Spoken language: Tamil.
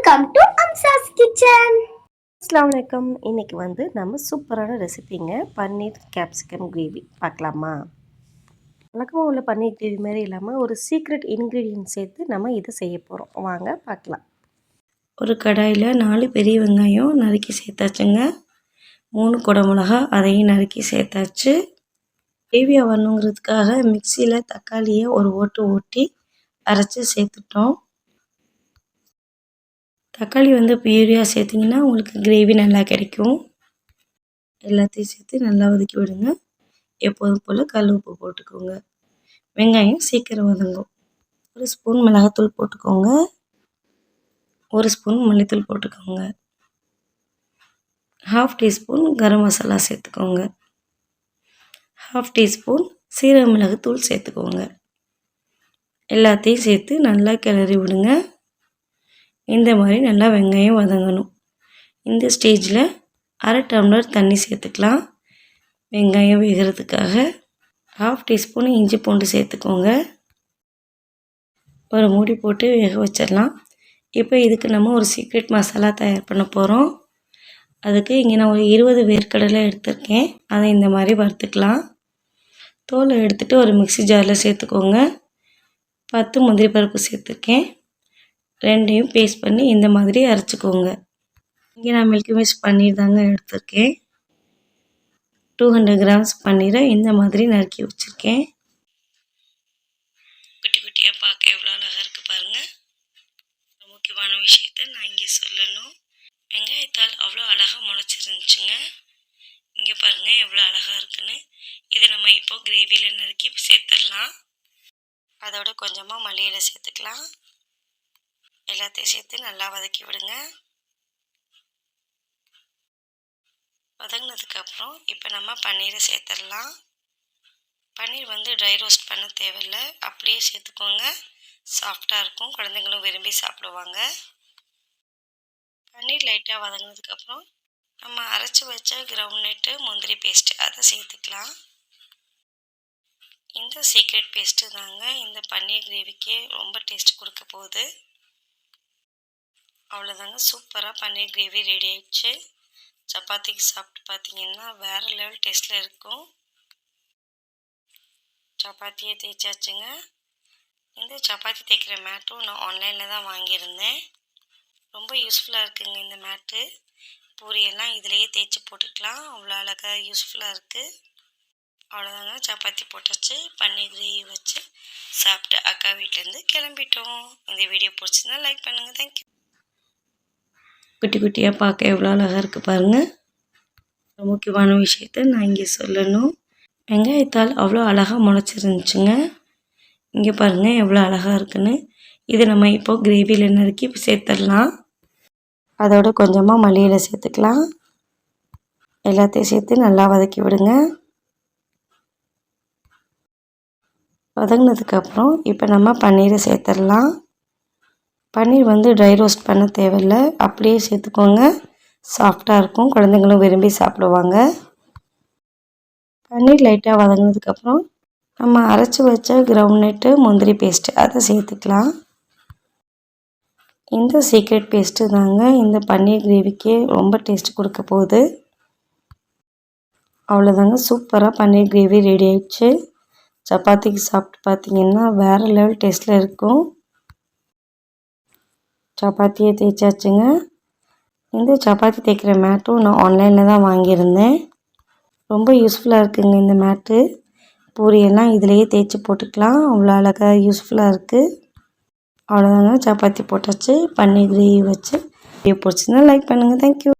வெல்கம் டு அம்சாஸ் கிச்சன் அஸ்லாம் வலைக்கம் இன்றைக்கி வந்து நம்ம சூப்பரான ரெசிபிங்க பன்னீர் கேப்சிகம் கிரேவி பார்க்கலாமா? வழக்கமாக உள்ள பன்னீர் கிரேவி மாதிரி இல்லாமல் ஒரு சீக்ரெட் இன்க்ரீடியன்ட் சேர்த்து நம்ம இதை செய்ய போகிறோம் வாங்க பார்க்கலாம். ஒரு கடாயில் நாலு பெரிய வெங்காயம் நறுக்கி சேர்த்தாச்சுங்க. மூணு குடமிளகா அதையும் நறுக்கி சேர்த்தாச்சு. கிரேவியாக வரணுங்கிறதுக்காக மிக்சியில் தக்காளியை ஒரு ஓட்டு ஓட்டி அரைச்சி சேர்த்துட்டோம். தக்காளி வந்து பியூரியாக சேர்த்திங்கன்னா உங்களுக்கு கிரேவி நல்லா கிடைக்கும். எல்லாத்தையும் சேர்த்து நல்லா வதக்கி விடுங்க. எப்போதும் போல் கல் உப்பு போட்டுக்கோங்க. வெங்காயம் சீக்கிரம் வதங்கும். ஒரு ஸ்பூன் மிளகாத்தூள் போட்டுக்கோங்க. ஒரு ஸ்பூன் மல்லித்தூள் போட்டுக்கோங்க. ஹாஃப் டீஸ்பூன் கரம் மசாலா சேர்த்துக்கோங்க. ஹாஃப் டீஸ்பூன் சீரக மிளகுத்தூள் சேர்த்துக்கோங்க. எல்லாத்தையும் சேர்த்து நல்லா கிளறி விடுங்க. இந்த மாதிரி நல்லா வெங்காயம் வதங்கணும். இந்த ஸ்டேஜில் அரை டம்ளர் தண்ணி சேர்த்துக்கலாம். வெங்காயம் வேகிறதுக்காக ஹாஃப் டீஸ்பூன் இஞ்சி பூண்டு சேர்த்துக்கோங்க. ஒரு மூடி போட்டு வேக வச்சிடலாம். இப்போ இதுக்கு நம்ம ஒரு சீக்ரெட் மசாலா தயார் பண்ண போகிறோம் அதுக்கு இங்கே நான் ஒரு இருபது வேர்க்கடலை எடுத்திருக்கேன். அதை இந்த மாதிரி வறுத்துக்கலாம். தோலை எடுத்துகிட்டு ஒரு மிக்சி ஜாரில் சேர்த்துக்கோங்க. பத்து முந்திரி பருப்பு சேர்த்துருக்கேன். ரெண்டையும் பேஸ்ட் பண்ணி இந்த மாதிரி அரைச்சிக்கோங்க. இங்கே நான் மில்கி மிஸ் பன்னீர் தாங்க எடுத்திருக்கேன். டூ ஹண்ட்ரட் கிராம்ஸ் பன்னீரை இந்த மாதிரி நறுக்கி வச்சுருக்கேன். குட்டி குட்டியாக பார்க்க எவ்வளோ அழகாக இருக்குது பாருங்கள் முக்கியமான விஷயத்த நான் இங்கே சொல்லணும். வெங்காயத்தால் அவ்வளோ அழகாக முளைச்சிருந்துச்சுங்க. இங்கே பாருங்கள் எவ்வளோ அழகாக இருக்குன்னு. இதை நம்ம இப்போது கிரேவியில் நறுக்கி சேர்த்துடலாம். அதோட கொஞ்சமாக மல்லியில் சேர்த்துக்கலாம். எல்லாத்தையும் சேர்த்து நல்லா வதக்கி விடுங்க. வதங்கினதுக்கப்புறம் இப்போ நம்ம பன்னீரை சேர்த்துடலாம். பன்னீர் வந்து ட்ரை ரோஸ்ட் பண்ண தேவையில்லை. அப்படியே சேர்த்துக்கோங்க. சாஃப்டாக இருக்கும். குழந்தைங்களும் விரும்பி சாப்பிடுவாங்க. பன்னீர் லைட்டாக வதங்கினதுக்கப்புறம் நம்ம அரைச்சி வச்ச கிரவுண்ட் நெட்டு முந்திரி பேஸ்ட்டு அதை சேர்த்துக்கலாம். இந்த சீக்ரெட் பேஸ்ட்டு தாங்க இந்த பன்னீர் கிரேவிக்கு ரொம்ப டேஸ்ட் கொடுக்க போகுது. அவ்வளோதாங்க சூப்பராக பன்னீர் கிரேவி ரெடி ஆயிடுச்சு. சப்பாத்திக்கு சாப்பிட்டு பார்த்தீங்கன்னா வேறு லெவல் டேஸ்ட்டில் இருக்கும். சப்பாத்தியை தேய்ச்சாச்சுங்க. இந்த சப்பாத்தி தேய்க்கிற மேட்டும் நான் ஆன்லைனில் தான் வாங்கியிருந்தேன். ரொம்ப யூஸ்ஃபுல்லாக இருக்குங்க இந்த மேட்டு பூரியெல்லாம் இதிலையே தேய்ச்சி போட்டுக்கலாம். அவ்வளோ அழகாக யூஸ்ஃபுல்லாக இருக்குது அவ்வளோதாங்க சப்பாத்தி போட்டாச்சு. பன்னீர் கிரேவி வச்சு சாப்பிட்டு அக்கா வீட்டிலேருந்து கிளம்பிட்டோம். இந்த வீடியோ பிடிச்சிருந்தா லைக் பண்ணுங்கள் தேங்க்யூ குட்டி குட்டியாக பார்க்க எவ்வளோ அழகாக இருக்குது பாருங்கள் முக்கியமான விஷயத்த நான் இங்கே சொல்லணும். வெங்காயத்தால் அவ்வளோ அழகாக முளைச்சிருந்துச்சுங்க. இங்கே பாருங்கள் எவ்வளோ அழகாக இருக்குன்னு. இது நம்ம இப்போது கிரேவியில் நறுக்கி சேர்த்துடலாம். அதோட கொஞ்சமாக மல்லியில் சேர்த்துக்கலாம். எல்லாத்தையும் சேர்த்து நல்லா வதக்கி விடுங்க. வதங்கினதுக்கப்புறம் இப்போ நம்ம பன்னீரை சேர்த்துடலாம். பன்னீர் வந்து ட்ரை ரோஸ்ட் பண்ண தேவையில்ல. அப்படியே சேர்த்துக்கோங்க. சாஃப்டாக இருக்கும். குழந்தைங்களும் விரும்பி சாப்பிடுவாங்க. பன்னீர் லைட்டாக வதங்கினதுக்கப்புறம் நம்ம அரைச்சி வச்ச கிரவுண்ட் நெட்டு முந்திரி பேஸ்ட்டு அதை சேர்த்துக்கலாம். இந்த சீக்ரெட் பேஸ்ட்டு தாங்க இந்த பன்னீர் கிரேவிக்கே ரொம்ப டேஸ்ட் கொடுக்க போகுது. அவ்வளோதாங்க சூப்பராக பன்னீர் கிரேவி ரெடி ஆயிடுச்சு. சப்பாத்திக்கு சாப்பிட்டு பார்த்தீங்கன்னா வேறு லெவல் டேஸ்ட்டில் இருக்கும். சப்பாத்தியை தேய்ச்சாச்சுங்க. இந்த சப்பாத்தி தேய்க்கிற மேட்டும் நான் ஆன்லைனில் தான் வாங்கியிருந்தேன். ரொம்ப யூஸ்ஃபுல்லாக இருக்குதுங்க இந்த மேட்டு. பூரியெல்லாம் இதிலையே தேய்ச்சி போட்டுக்கலாம். அவ்வளோ அழகாக யூஸ்ஃபுல்லாக இருக்குது அவ்வளோதாங்க சப்பாத்தி போட்டாச்சு. பன்னீர் கிரேவி வச்சு. வீடியோ பிடிச்சிருந்தா லைக் பண்ணுங்கள் தேங்க்யூ